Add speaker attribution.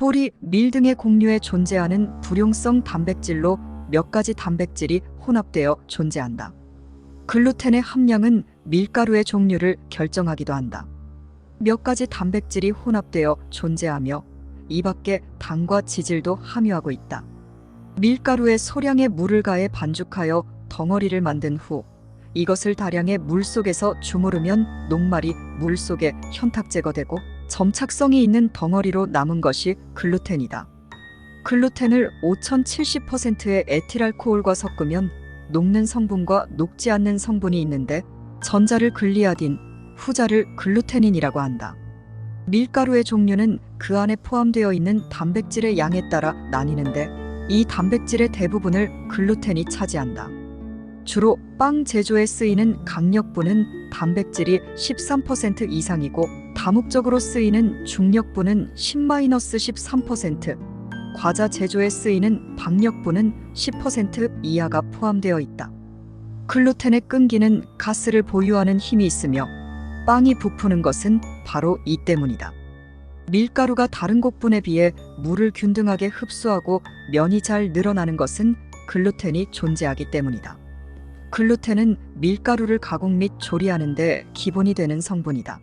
Speaker 1: 보리, 밀 등의 곡류에 존재하는 불용성 단백질로 몇 가지 단백질이 혼합되어 존재한다. 글루텐의 함량은 밀가루의 종류를 결정하기도 한다. 몇 가지 단백질이 혼합되어 존재하며 이 밖에 당과 지질도 함유하고 있다. 밀가루에 소량의 물을 가해 반죽하여 덩어리를 만든 후 이것을 다량의 물 속에서 주무르면 녹말이 물 속에 현탁 제거되고 점착성이 있는 덩어리로 남은 것이 글루텐이다. 글루텐을 5070%의 에틸알코올과 섞으면 녹는 성분과 녹지 않는 성분이 있는데 전자를 글리아딘, 후자를 글루테닌이라고 한다. 밀가루의 종류는 그 안에 포함되어 있는 단백질의 양에 따라 나뉘는데 이 단백질의 대부분을 글루텐이 차지한다. 주로 빵 제조에 쓰이는 강력분은 단백질이 13% 이상이고 다목적으로 쓰이는 중력분은 10-13%, 과자 제조에 쓰이는 박력분은 10% 이하가 포함되어 있다. 글루텐의 끈기는 가스를 보유하는 힘이 있으며 빵이 부푸는 것은 바로 이 때문이다. 밀가루가 다른 곡분에 비해 물을 균등하게 흡수하고 면이 잘 늘어나는 것은 글루텐이 존재하기 때문이다. 글루텐은 밀가루를 가공 및 조리하는 데 기본이 되는 성분이다.